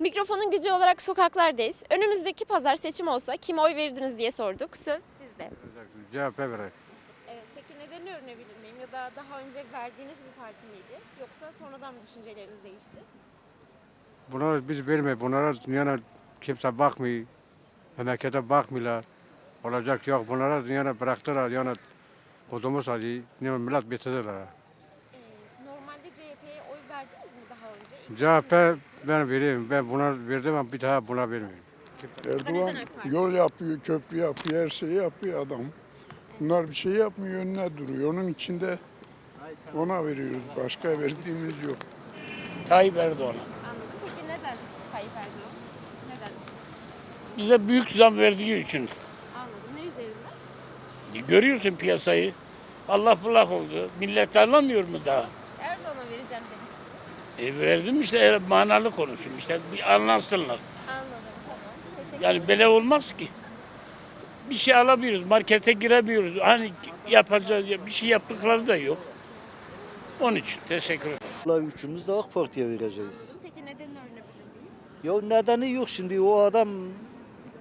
Mikrofonun gücü olarak sokaklardayız. Önümüzdeki pazar seçim olsa kime oy verirdiniz diye sorduk. Söz sizde. CHP verir. Evet, peki nedenini öğrenebilir miyim? Ya da daha önce verdiğiniz bir parti miydi? Yoksa sonradan mı düşünceleriniz değişti? Bunlara biz vermiyor. Bunlara dünyana kimse bakmıyor. Memlekete bakmıyorlar. Olacak yok. Bunlara dünyana bıraktılar. Yani kuzumuz hadi. Niye millet bitirdiler. Ee, normalde CHP'ye oy verdiniz mi daha önce? İlk CHP ben vereyim. Ben buna verdim ama bir daha buna vermiyorum. Erdoğan yol yapıyor, köprü yapıyor, her şeyi yapıyor adam. Bunlar bir şey yapmıyor, önüne duruyor. Onun içinde ona veriyoruz. Başka verdiğimiz yok. Tayyip Erdoğan'a. Anladım. Peki neden Tayyip Erdoğan? Neden? Bize büyük zam verdiği için. Anladım. Ne üzerinden? Görüyorsun piyasayı. Allah bulak oldu. Millet anlamıyor mu daha? E verdim işte manalı konuşun işte bir anlansınlar. Anladım. Tamam. Teşekkür Yani böyle olmaz ki. Bir şey alamıyoruz, markete giremiyoruz. Hani yapacağız, bir şey yaptıkları da yok. Onun için teşekkür ederim. Vallahi üçümüz de AK Parti'ye vereceğiz. Peki nedenini öğrenebilir miyim? Ya nedeni yok şimdi o adam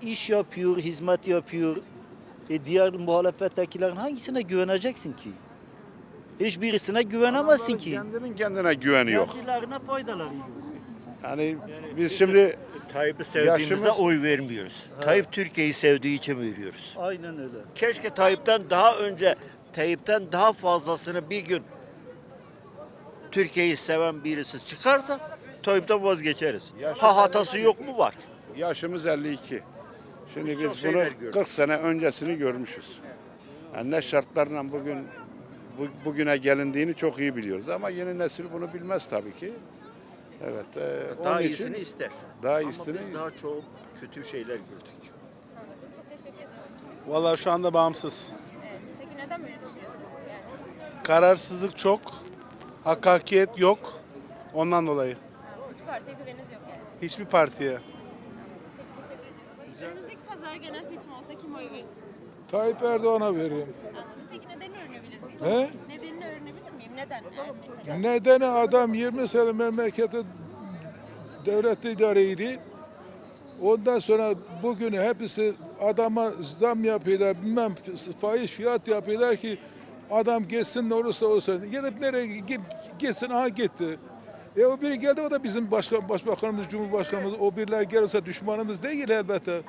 iş yapıyor, hizmet yapıyor. E diğer muhalefettekilerin hangisine güveneceksin ki? Hiçbirisine güvenemezsin ki. Kendinin kendine güveni yok. Kendilerine faydaları yok. Yani biz şimdi Tayyip'i sevdiğimizde Yaşımız- oy vermiyoruz. Tayyip Türkiye'yi sevdiği için veriyoruz. Aynen öyle. Keşke Tayyip'ten daha önce, Tayyip'ten daha fazlasını bir gün Türkiye'yi seven birisi çıkarsa Tayyip'ten vazgeçeriz. Ha hatası yok mu var? yaşımız 52. Şimdi Biz çok biz bunu şeyler gördük. 40 sene öncesini görmüşüz. Yani ne şartlarla bugün bu, bugüne gelindiğini çok iyi biliyoruz ama yeni nesil bunu bilmez tabii ki. Evet. e, Daha onun için iyisini ister. daha Ama iyisini biz daha çok kötü şeyler gördük. Vallahi şu anda bağımsız. Evet. Peki neden böyle düşünüyorsunuz? Yani Kararsızlık çok, hakkaniyet yok. Ondan dolayı. hiç partiye güveniniz yok yani. Hiçbir partiye. Peki teşekkür ediyorum. Önümüzdeki pazar genel seçim olsa kime oy verirdiniz? Tayyip Erdoğan'a veririm. Anladım. Peki öğrenebilir miyim? He? Nedenini öğrenebilir miyim? Neden? Yani mesela. Nedeni adam 20 sene memleketi devlette idareydi. Ondan sonra bugün hepsi adama zam yapıyorlar, bilmem faiz fiyat yapıyorlar ki adam geçsin ne olursa olsun. Gidip nereye gitsin aha gitti. E o biri geldi o da bizim başkan, başbakanımız, cumhurbaşkanımız. O biriler gelirse düşmanımız değil elbette.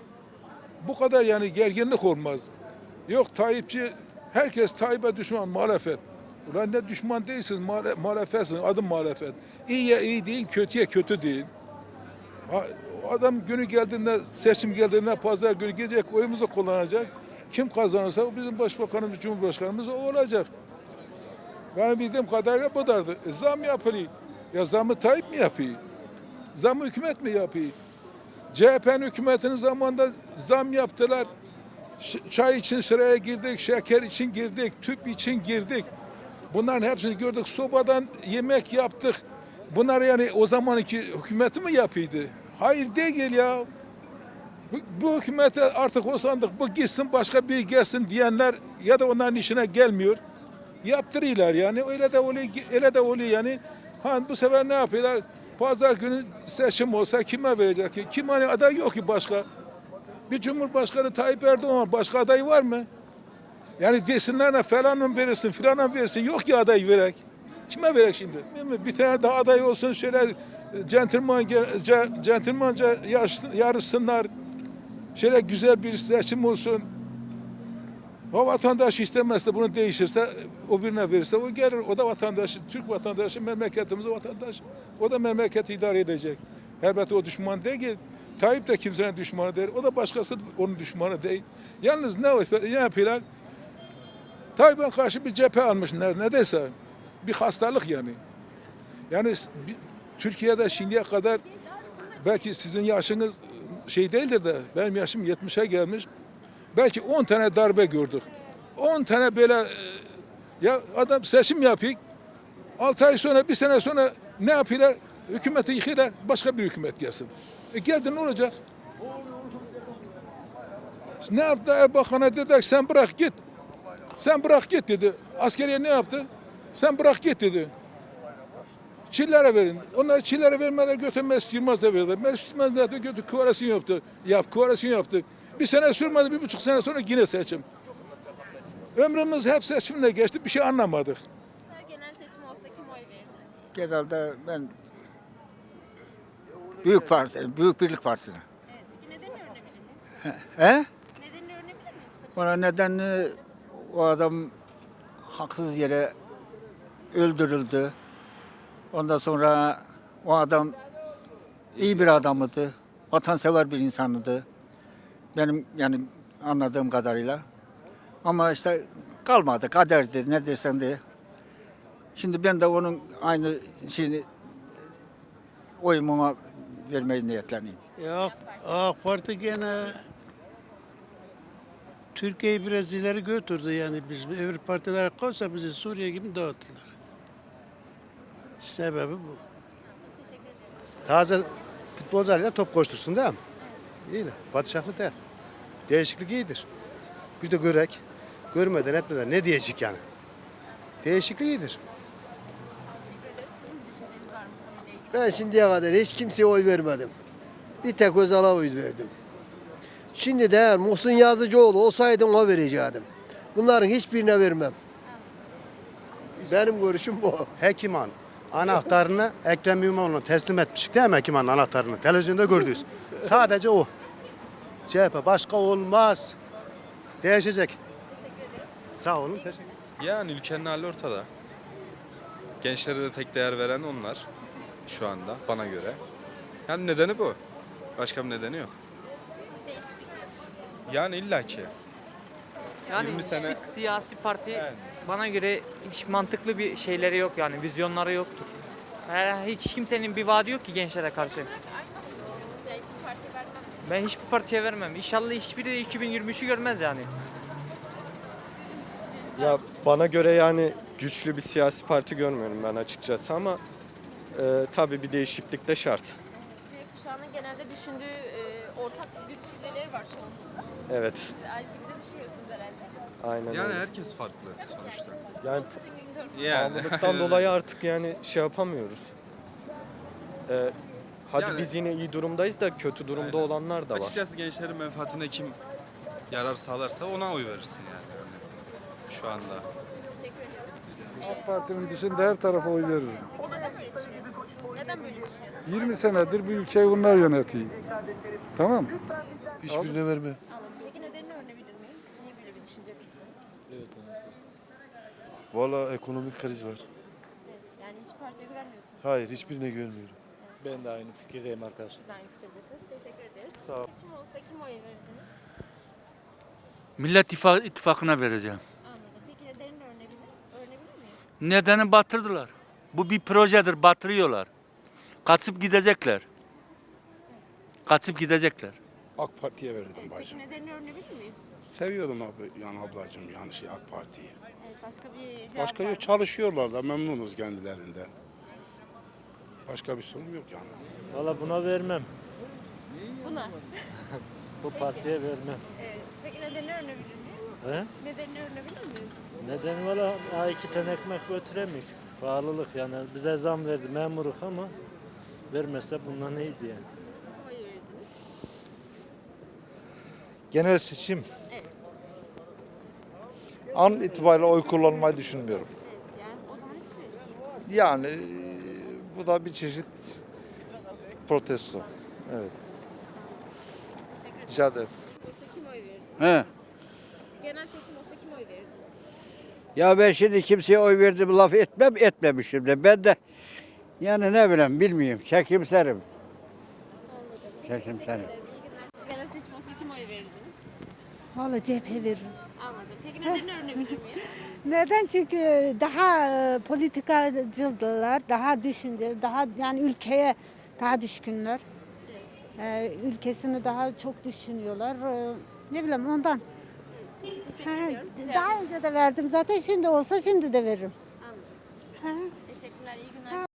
Bu kadar yani gerginlik olmaz. Yok Tayyipçi, herkes Tayyip'e düşman, muhalefet. Ulan ne düşman değilsiniz, muhale- muhalefetsin, adım muhalefet. İyiye iyi deyin, kötüye kötü. Ha, Adam günü geldiğinde, seçim geldiğinde pazar günü gidecek, oyumuzu kullanacak. Kim kazanırsa bizim başbakanımız, cumhurbaşkanımız o olacak. Benim bildiğim kadarıyla bu kadardı. E, zam yapılıyor. Ya zamı Tayyip mi yapıyor? Zamı hükümet mi yapıyor? CHP'nin hükümetinin zamanında zam yaptılar. Çay için sıraya girdik, şeker için girdik, tüp için girdik. Bunların hepsini gördük. Sobadan yemek yaptık. Bunlar yani o zamanki hükümeti mi yapıyordu? Hayır değil ya. Bu hükümete artık o sandık bu gitsin başka bir gelsin diyenler ya da onların işine gelmiyor. Yaptırıyorlar yani öyle de oluyor öyle de oluyor yani. Ha bu sefer ne yapıyorlar? Pazar günü seçim olsa kime verecek ki? Kim hani aday yok ki başka? Bir Cumhurbaşkanı Tayyip Erdoğan başka aday var mı? Yani desinler ne falan mı verirsin filan mı verirsin yok ki aday verek. Kime verek şimdi? Bir tane daha aday olsun şöyle e, centilmanca, ce- centilmanca yarış- yarışsınlar. Şöyle güzel bir seçim olsun. O vatandaş istemezse bunu değişirse o birine verirse o gelir. O da vatandaş, Türk vatandaşı, memleketimizin vatandaşı. O da memleketi idare edecek. Elbette o düşman değil ki. Tayyip de kimsenin düşmanı değil. O da başkası onun düşmanı değil. Yalnız ne, ne yapıyorlar? Tayyip'e karşı bir cephe almışlar neredeyse. Bir hastalık yani. Yani Türkiye'de şimdiye kadar belki sizin yaşınız şey değildir de benim yaşım 70'e gelmiş. Belki 10 tane darbe gördük. 10 tane böyle e, ya adam seçim yapıyor. 6 ay sonra bir sene sonra ne yapıyorlar? Hükümeti yıkıyorlar. Başka bir hükümet gelsin. E geldi ne olacak? Ne yaptı Erbakan'a dediler sen bırak git. Sen bırak git dedi. Askeriye ne yaptı? Sen bırak git dedi. Çillere verin. Onlar çillere vermeden götür Mesut Yılmaz'da verdiler. Mesut Yılmaz da götür kuvarasını yaptı. Yap, kuvarasını yaptı. Bir sene sürmedi, bir buçuk sene sonra yine seçim. Ömrümüz hep seçimle geçti, bir şey anlamadık. Genel seçim olsa kim oy verirdiniz? Genelde ben Büyük Parti, Büyük Birlik Partisi'ne. Evet. Peki nedenini öğrenebilir miyim? He? Nedenini öğrenebilir miyim? Kısa bir Ona nedenli o adam haksız yere öldürüldü. Ondan sonra o adam iyi bir adamıydı. Vatansever bir insanıydı. Benim yani anladığım kadarıyla. Ama işte kalmadı. Kaderdi ne dersen de. Şimdi ben de onun aynı şeyini oyumuma vermeyi niyetleneyim. Ya AK, AK Parti gene Türkiye'yi biraz ileri götürdü yani biz öbür partiler koysa bizi Suriye gibi dağıttılar. Sebebi bu. Taze futbolcularla top koştursun değil mi? İyi de padişahlık değil. Değişiklik iyidir. Bir de görek. Görmeden etmeden ne değişik yani? Değişiklik iyidir. teşekkür ederim. Sizin bir düşünceniz var mı bu konuyla ilgili? Ben şimdiye kadar hiç kimseye oy vermedim. Bir tek Özal'a oy verdim. Şimdi de eğer Muhsin Yazıcıoğlu olsaydım o verecektim. Bunların hiçbirine vermem. Benim görüşüm bu. Hekiman anahtarını Ekrem İmamoğlu'na teslim etmiş değil mi Hekiman'ın anahtarını? Televizyonda gördünüz. Sadece o. CHP başka olmaz. Değişecek. Sağ olun. Teşekkür Yani ülkenin hali ortada. Gençlere de tek değer veren onlar şu anda bana göre. Yani nedeni bu. Başka bir nedeni yok. Yani illaki. Yani 20 sene- hiçbir siyasi parti Yani. bana göre hiç mantıklı bir şeyleri yok yani vizyonları yoktur. Her- Hiç kimsenin bir vaadi yok ki gençlere karşı. Aynı düşünüyorsunuz. Yani hiçbir partiye vermem diyor. Ben hiçbir partiye vermem. İnşallah hiçbiri de 2023'ü görmez yani. Ya bana göre yani güçlü bir siyasi parti görmüyorum ben açıkçası ama e, tabii bir değişiklik de şart. Z kuşağının genelde düşündüğü e, ortak bir düşünceleri var çoğunlukla. Evet, Siz aynı şekilde düşünüyorsunuz herhalde. aynen Yani öyle. herkes farklı sonuçta. Yani Olsa. Yani. pahalılıktan dolayı artık yani şey yapamıyoruz. E, hadi Yani- biz yine iyi durumdayız da kötü durumda Aynen. olanlar da var. Açıkçası gençlerin menfaatine kim yarar sağlarsa ona oy verirsin yani. Şu anda. Teşekkür ediyorum. AK Parti'nin dışında her tarafa oy veririm. Neden böyle düşünüyorsunuz? Neden böyle düşünüyorsunuz? 20 senedir bu ülkeyi bunlar yönetiyor. Tamam Hiçbirine verme. Anladım. Peki nedenini öğrenebilir miyim? Niye böyle bir düşüncelisiniz? Valla ekonomik kriz var. Evet. Yani hiç partiye güvenmiyorsunuz. Hayır hiçbirine güvenmiyorum. Ben de aynı fikirdeyim arkadaşlar. Siz de aynı fikirdesiniz. Teşekkür ederiz. Sağ ol. Seçim olsa kim oy verirdiniz? Millet İttifak- İttifakı'na vereceğim. Anladım. Peki nedenini öğrenebilir, öğrenebilir miyim? Nedeni batırdılar. Bu bir projedir, batırıyorlar. Kaçıp gidecekler. Kaçıp gidecekler. AK Parti'ye verirdim Peki nedenini öğrenebilir miyim? Seviyordum abi yani ablacığım yani şey AK Parti'yi. Evet. Başka bir cevap Başka var mı? yok çalışıyorlar da memnunuz kendilerinden. Başka bir sorun yok yani. Valla buna vermem. Buna. Bu partiye vermem. Evet. Peki nedenini öğrenebilir miyim? He? Nedenini öğrenebilir miyim? Neden valla ha iki tane ekmek götüremik. Pahalılık yani bize zam verdi memuruk ama vermezse bundan neydi yani. Genel seçim Evet. an itibariyle oy kullanmayı düşünmüyorum. Evet. Yani o zaman hiçbir. Yani bu da bir çeşit protesto. Evet. Teşekkür ederim. Rica ederim. Olsa kim oy verirdiniz? He. Seçim olsa kim oy verirdiniz? Ya ben şimdi kimseye oy verdim laf etmem etmemişim de. Ben de yani ne bileyim bilmiyorum. Çekimserim. Anladım. Çekimserim. Genel seçim olsa kim oy verirdiniz? Valla cephe veririm. Anladım. Peki nedenini öğrenebilir miyim? Neden? Çünkü daha e, politikacılar, daha düşünce, daha yani ülkeye daha düşkünler. Evet. E, ülkesini daha çok düşünüyorlar. E, ne bileyim ondan. Teşekkür Ha, ediyorum. daha önce de verdim zaten şimdi olsa şimdi de veririm. Anladım. Ha. Teşekkürler. İyi günler.